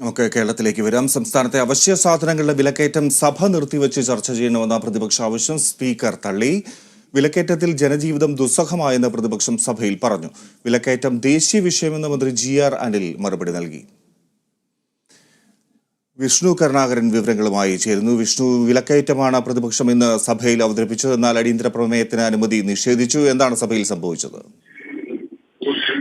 നമുക്ക് കേരളത്തിലേക്ക് വരാം. സംസ്ഥാനത്തെ അവശ്യ സാധനങ്ങളുടെ വിലക്കയറ്റം സഭ നിർത്തിവെച്ച് ചർച്ച ചെയ്യണമെന്ന പ്രതിപക്ഷ ആവശ്യം സ്പീക്കർ തള്ളി. വിലക്കയറ്റത്തിൽ ജനജീവിതം ദുസ്സഹമായെന്ന് പ്രതിപക്ഷം സഭയിൽ പറഞ്ഞു. വിലക്കയറ്റം ദേശീയ വിഷയമെന്ന് മന്ത്രി ജി ആർ അനിൽ മറുപടി നൽകി. വിഷ്ണു കരുണാകരൻ വിവരങ്ങളുമായി ചേരുന്നു. വിഷ്ണു വിലക്കയറ്റമാണ് പ്രതിപക്ഷം ഇന്ന് സഭയിൽ അവതരിപ്പിച്ചത്. എന്നാൽ അടിയന്തര പ്രമേയത്തിന് അനുമതി നിഷേധിച്ചു. എന്താണ് സഭയിൽ സംഭവിച്ചത്?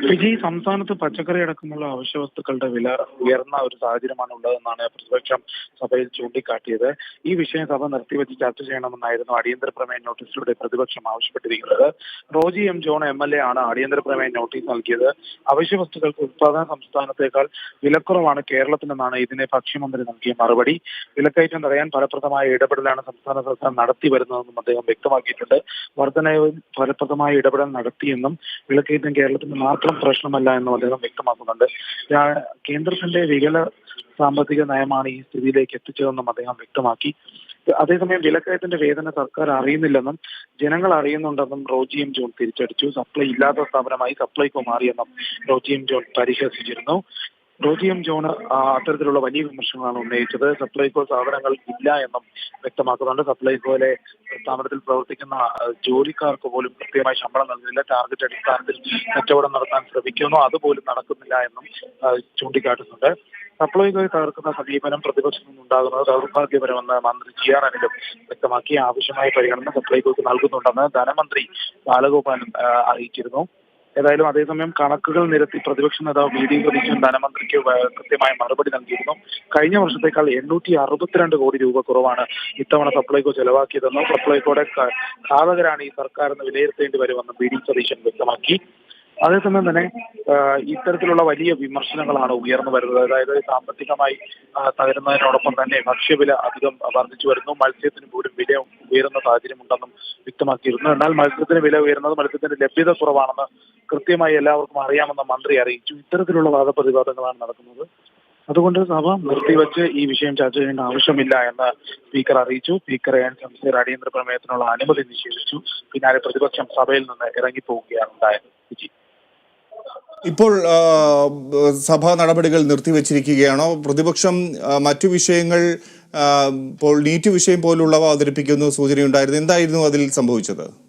വിജയ് സംസ്ഥാനത്ത് പച്ചക്കറി അടക്കമുള്ള അവശ്യ വസ്തുക്കളുടെ വില ഉയർന്ന ഒരു സാഹചര്യമാണ് ഉള്ളതെന്നാണ് പ്രതിപക്ഷം സഭയിൽ ചൂണ്ടിക്കാട്ടിയത്. ഈ വിഷയം സഭ നിർത്തിവെച്ച് ചർച്ച ചെയ്യണമെന്നായിരുന്നു അടിയന്തര പ്രമേയ നോട്ടീസിലൂടെ പ്രതിപക്ഷം ആവശ്യപ്പെട്ടിരിക്കുന്നത്. Roji M John M L A ആണ് അടിയന്തര പ്രമേയ നോട്ടീസ് നൽകിയത്. അവശ്യ വസ്തുക്കൾക്ക് ഉത്പാദന സംസ്ഥാനത്തേക്കാൾ വിലക്കുറവാണ് കേരളത്തിനെന്നാണ് ഇതിനെ ഭക്ഷ്യമന്ത്രി നൽകിയ മറുപടി. വിലക്കയറ്റം തടയാൻ ഫലപ്രദമായ ഇടപെടലാണ് സംസ്ഥാന സർക്കാർ നടത്തി വരുന്നതെന്നും അദ്ദേഹം വ്യക്തമാക്കിയിട്ടുണ്ട്. വർധനയിൽ ഫലപ്രദമായ ഇടപെടൽ നടത്തിയെന്നും വിലക്കയറ്റം കേരളത്തിന് മാത്രം പ്രശ്നമല്ല എന്നും അദ്ദേഹം വ്യക്തമാക്കുന്നുണ്ട്. കേന്ദ്രത്തിന്റെ വികല സാമ്പത്തിക നയമാണ് ഈ സ്ഥിതിയിലേക്ക് എത്തിച്ചതെന്നും അദ്ദേഹം വ്യക്തമാക്കി. അതേസമയം വിലക്കയത്തിന്റെ വേദന സർക്കാർ അറിയുന്നില്ലെന്നും ജനങ്ങൾ അറിയുന്നുണ്ടെന്നും റോജി എം ജോൺ തിരിച്ചടിച്ചു. സപ്ലൈ ഇല്ലാത്ത സ്ഥാപനമായി സപ്ലൈകോ മാറിയെന്നും റോജി എം ജോൺ പരിഹസിച്ചിരുന്നു. റോജി എം ജോൺ അത്തരത്തിലുള്ള വലിയ വിമർശനങ്ങളാണ് ഉന്നയിച്ചത്. സപ്ലൈകോ സാധനങ്ങൾ ഇല്ല എന്നും വ്യക്തമാക്കുന്നുണ്ട്. സപ്ലൈകോയിലെ സ്ഥാപനത്തിൽ പ്രവർത്തിക്കുന്ന ജോലിക്കാർക്ക് പോലും കൃത്യമായി ശമ്പളം നൽകുന്നില്ല. ടാർഗറ്റ് അടിസ്ഥാനത്തിൽ കച്ചവടം നടത്താൻ ശ്രമിക്കുന്നു. അതുപോലും നടക്കുന്നില്ല എന്നും ചൂണ്ടിക്കാട്ടുന്നുണ്ട്. സപ്ലൈകോയെ തകർക്കുന്ന സമീപനം പ്രതിപക്ഷത്തിൽ നിന്നുണ്ടാകുന്നത് ദൗർഭാഗ്യപരമെന്ന് മന്ത്രി ജി ആർ അനിലും വ്യക്തമാക്കി. ആവശ്യമായ പരിഗണന സപ്ലൈകോയ്ക്ക് നൽകുന്നുണ്ടെന്ന് ധനമന്ത്രി ബാലഗോപാലൻ അറിയിച്ചിരുന്നു. ഏതായാലും അതേസമയം കണക്കുകൾ നിരത്തി പ്രതിപക്ഷ നേതാവ് വി ഡി സതീശൻ ധനമന്ത്രിക്ക് കൃത്യമായ മറുപടി നൽകിയിരുന്നു. കഴിഞ്ഞ വർഷത്തേക്കാൾ എണ്ണൂറ്റി അറുപത്തിരണ്ട് കോടി രൂപ കുറവാണ് ഇത്തവണ സപ്ലൈകോ ചെലവാക്കിയതെന്നും സപ്ലൈകോയുടെ ക- ഘാതകരാണ് ഈ സർക്കാർ എന്ന് വിലയിരുത്തേണ്ടി വരുമെന്നും വി ഡി സതീശൻ വ്യക്തമാക്കി. അതേസമയം തന്നെ ഇത്തരത്തിലുള്ള വലിയ വിമർശനങ്ങളാണ് ഉയർന്നു വരുന്നത്. അതായത് സാമ്പത്തികമായി തകരുന്നതിനോടൊപ്പം തന്നെ ഭക്ഷ്യവില അധികം വർദ്ധിച്ചു വരുന്നു. മത്സ്യത്തിന് പോലും വില ഉയരുന്ന സാഹചര്യമുണ്ടെന്നും വ്യക്തമാക്കിയിരുന്നു. എന്നാൽ മത്സ്യത്തിന് വില ഉയരുന്നത് മത്സ്യത്തിന്റെ ലഭ്യത കുറവാണെന്ന് കൃത്യമായി എല്ലാവർക്കും അറിയാമെന്ന മന്ത്രി അറിയിച്ചു. ഇത്തരത്തിലുള്ള വാദപ്രതിവാദങ്ങളാണ് നടക്കുന്നത്. അതുകൊണ്ട് സഭ നിർത്തിവെച്ച് ഈ വിഷയം ചർച്ച ചെയ്യേണ്ട ആവശ്യമില്ല എന്ന് സ്പീക്കർ അറിയിച്ചു. സ്പീക്കർ ശംസീർ അടിയന്തര പ്രമേയത്തിനുള്ള അനുമതി നിഷേധിച്ചു. പിന്നാലെ പ്രതിപക്ഷം സഭയിൽ നിന്ന് ഇറങ്ങിപ്പോവുകയാണ് ഉണ്ടായത്. വിജി. ഇപ്പോൾ സഭാ നടപടികൾ നിർത്തിവെച്ചിരിക്കുകയാണോ? പ്രതിപക്ഷം മറ്റു വിഷയങ്ങൾ ഇപ്പോൾ നീറ്റ് വിഷയം പോലുള്ളവ അവതരിപ്പിക്കുന്നു സൂചനയുണ്ടായിരുന്നു. എന്തായിരുന്നു അതിൽ സംഭവിച്ചത്?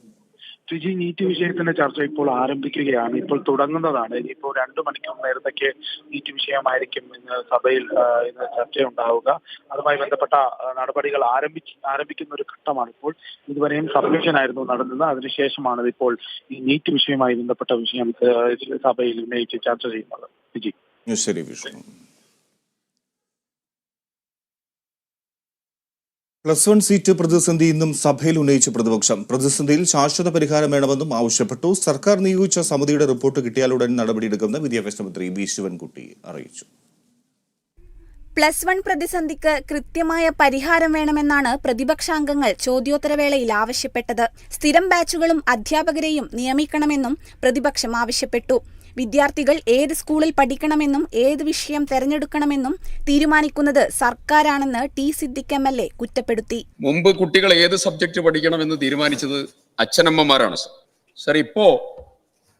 വിജി നീറ്റ് വിഷയത്തിന്റെ ചർച്ച ഇപ്പോൾ ആരംഭിക്കുകയാണ്. ഇപ്പോൾ തുടങ്ങുന്നതാണ്. ഇനിയിപ്പോൾ രണ്ടു മണിക്കൂർ നേരത്തേക്ക് നീറ്റ് വിഷയമായിരിക്കും ഇന്ന് സഭയിൽ ഇന്ന് ചർച്ചയുണ്ടാവുക. അതുമായി ബന്ധപ്പെട്ട നടപടികൾ ആരംഭിച്ച് ആരംഭിക്കുന്ന ഒരു ഘട്ടമാണ് ഇപ്പോൾ ഇതുവരെയും സബ്മിഷൻ ആയിരുന്നു നടന്നത്. അതിനുശേഷമാണ് ഇപ്പോൾ ഈ നീറ്റ് വിഷയവുമായി ബന്ധപ്പെട്ട വിഷയം സഭയിൽ ഉന്നയിച്ച് ചർച്ച ചെയ്യുന്നത്. വിജി ശരി വിഷ്ണു. പ്ലസ് വൺ സീറ്റ് പ്രതിസന്ധി ഇന്നും സഭയിൽ ഉന്നയിച്ച പ്രതിപക്ഷം. പ്രതിസന്ധിയിൽ ശാശ്വത പരിഹാരം വേണമെന്നും ആവശ്യപ്പെട്ടു. സർക്കാർ നിയോഗിച്ച സമിതിയുടെ റിപ്പോർട്ട് കിട്ടിയാലുടൻ നടപടിയെടുക്കുമെന്ന് വിദ്യാഭ്യാസ മന്ത്രി ബി ശിവൻകുട്ടി അറിയിച്ചു. പ്ലസ് വൺ പ്രതിസന്ധിക്ക് കൃത്യമായ പരിഹാരം വേണമെന്നാണ് പ്രതിപക്ഷാംഗങ്ങൾ ചോദ്യോത്തരവേളയിൽ ആവശ്യപ്പെട്ടത്. സ്ഥിരം ബാച്ചുകളും അധ്യാപകരെയും നിയമിക്കണമെന്നും പ്രതിപക്ഷം ആവശ്യപ്പെട്ടു. വിദ്യാർത്ഥികൾ ഏത് സ്കൂളിൽ പഠിക്കണമെന്നും ഏത് വിഷയം തെരഞ്ഞെടുക്കണമെന്നും തീരുമാനിക്കുന്നത് സർക്കാരാണെന്ന് T Siddique M L A കുറ്റപ്പെടുത്തി. മുമ്പ് കുട്ടികൾ ഏത് സബ്ജക്ട് പഠിക്കണമെന്ന് തീരുമാനിച്ചത് അച്ഛനമ്മമാരാണ് സർ. ഇപ്പോ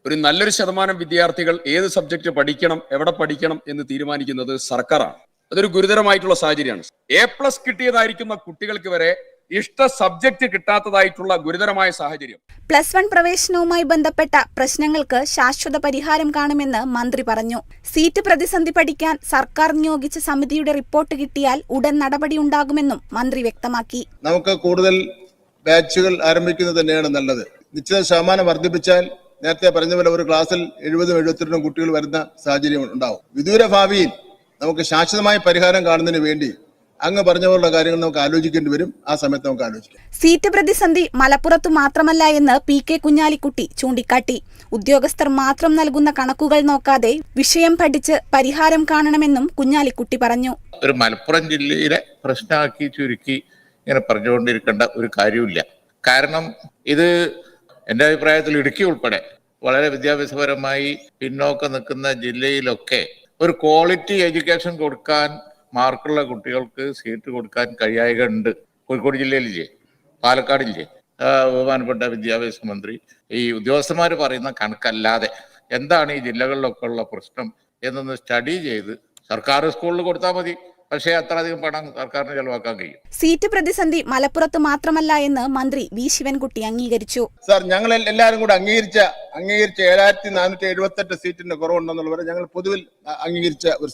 ഒരു നല്ലൊരു ശതമാനം വിദ്യാർത്ഥികൾ ഏത് സബ്ജക്ട് പഠിക്കണം എവിടെ പഠിക്കണം എന്ന് തീരുമാനിക്കുന്നത് സർക്കാരാണ്. അതൊരു ഗുരുതരമായിട്ടുള്ള സാഹചര്യമാണ്. എ പ്ലസ് കിട്ടിയതായിരിക്കുന്ന കുട്ടികൾക്ക് വരെ ഇഷ്ട സബ്ജക്ട് കിട്ടാത്തതായിട്ടുള്ള ഗുരുതരമായ സാഹചര്യം. പ്ലസ് വൺ പ്രവേശനവുമായി ബന്ധപ്പെട്ട പ്രശ്നങ്ങൾക്ക് ശാശ്വത പരിഹാരം കാണുമെന്ന് മന്ത്രി പറഞ്ഞു. സീറ്റ് പ്രതിസന്ധി പഠിക്കാൻ സർക്കാർ നിയോഗിച്ച സമിതിയുടെ റിപ്പോർട്ട് കിട്ടിയാൽ ഉടൻ നടപടി ഉണ്ടാകുമെന്നും മന്ത്രി വ്യക്തമാക്കി. നമുക്ക് കൂടുതൽ ബാച്ചുകൾ ആരംഭിക്കുന്നത് തന്നെയാണ് നല്ലത്. നിശ്ചിത ശതമാനം വർദ്ധിപ്പിച്ചാൽ നേരത്തെ പറഞ്ഞ പോലെ ഒരു ക്ലാസ്സിൽ എഴുപതും എഴുപത്തിരണ്ടും കുട്ടികൾ വരുന്ന സാഹചര്യം ഉണ്ടാവും. വിദൂര ഭാവിയിൽ നമുക്ക് ശാശ്വതമായ പരിഹാരം കാണുന്നതിന് വേണ്ടി അങ്ങ് പറഞ്ഞ പോലുള്ള കാര്യങ്ങൾ നമുക്ക് ആലോചിക്കേണ്ടി വരും. ആ സമയത്ത് നമുക്ക് ആലോചിക്കാം. സീറ്റ് പ്രതിസന്ധി മലപ്പുറത്ത് മാത്രമല്ല എന്ന് പി കെ കുഞ്ഞാലിക്കുട്ടി ചൂണ്ടിക്കാട്ടി. ഉദ്യോഗസ്ഥർ മാത്രം നൽകുന്ന കണക്കുകൾ നോക്കാതെ വിഷയം പഠിച്ച് പരിഹാരം കാണണമെന്നും കുഞ്ഞാലിക്കുട്ടി പറഞ്ഞു. ഒരു മലപ്പുറം ജില്ലയിലെ പ്രശ്നമാക്കി ചുരുക്കി ഇങ്ങനെ പറഞ്ഞുകൊണ്ടിരിക്കേണ്ട ഒരു കാര്യമില്ല കാരണം ഇത് എന്റെ അഭിപ്രായത്തിൽ ഇടുക്കി ഉൾപ്പെടെ വളരെ വിദ്യാഭ്യാസപരമായി പിന്നോക്കം നിൽക്കുന്ന ജില്ലയിലൊക്കെ ഒരു ക്വാളിറ്റി എഡ്യൂക്കേഷൻ കൊടുക്കാൻ മാർക്കുള്ള കുട്ടികൾക്ക് സീറ്റ് കൊടുക്കാൻ കഴിയായക ഉണ്ട് കോഴിക്കോട് ജില്ലയിലില്ലേ? പാലക്കാടില്ലേ? ബഹുമാനപ്പെട്ട വിദ്യാഭ്യാസ മന്ത്രി ഈ ഉദ്യോഗസ്ഥന്മാർ പറയുന്ന കണക്കല്ലാതെ എന്താണ് ഈ ജില്ലകളിലൊക്കെ ഉള്ള പ്രശ്നം എന്നൊന്ന് സ്റ്റഡി ചെയ്ത് സർക്കാർ സ്കൂളിൽ കൊടുത്താൽ മതി. പക്ഷേ അത്രയധികം പണം സർക്കാരിന് ചെലവാക്കാൻ കഴിയും. സീറ്റ് പ്രതിസന്ധി മലപ്പുറത്ത് മാത്രമല്ല എന്ന് മന്ത്രി വി. ശിവൻകുട്ടി അംഗീകരിച്ചു. സാർ ഞങ്ങൾ എല്ലാവരും കൂടെ അംഗീകരിച്ച അംഗീകരിച്ച ഏഴായിരത്തി നാനൂറ്റി എഴുപത്തെട്ട് സീറ്റിന്റെ കുറവുണ്ടെന്നുള്ളവരെ ഞങ്ങൾ പൊതുവിൽ അംഗീകരിച്ച ഒരു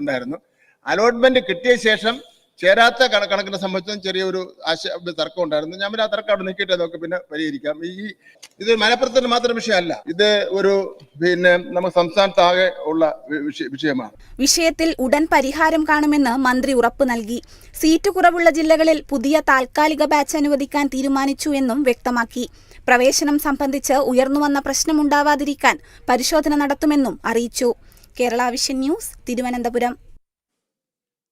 ഉണ്ടായിരുന്നു. അലോട്ട്മെന്റ് കിട്ടിയ ശേഷം ചേരാത്ത കണ- കണക്കിനെ സംബന്ധിച്ചും ചെറിയൊരു ആശ തർക്കം ഉണ്ടായിരുന്നു ഞാൻ പിന്നെ ആ തർക്കം അവിടെ നിൽക്കട്ടെ നമുക്ക് പിന്നെ പരിഹരിക്കാം. ഈ ഇത് മലപ്പുറത്തിന് മാത്രം വിഷയമല്ല. ഇത് ഒരു പിന്നെ നമുക്ക് സംസ്ഥാനത്താകെ ഉള്ള വിഷയമാണ്. വിഷയത്തിൽ ഉടൻ പരിഹാരം കാണുമെന്ന് മന്ത്രി ഉറപ്പ് നൽകി. സീറ്റ് കുറവുള്ള ജില്ലകളിൽ പുതിയ താൽക്കാലിക ബാച്ച് അനുവദിക്കാൻ തീരുമാനിച്ചു എന്നും വ്യക്തമാക്കി. പ്രവേശനം സംബന്ധിച്ച് ഉയർന്നുവന്ന പ്രശ്നമുണ്ടാവാതിരിക്കാൻ പരിശോധന നടത്തുമെന്നും അറിയിച്ചു. Kerala vision news Thiruvananthapuram.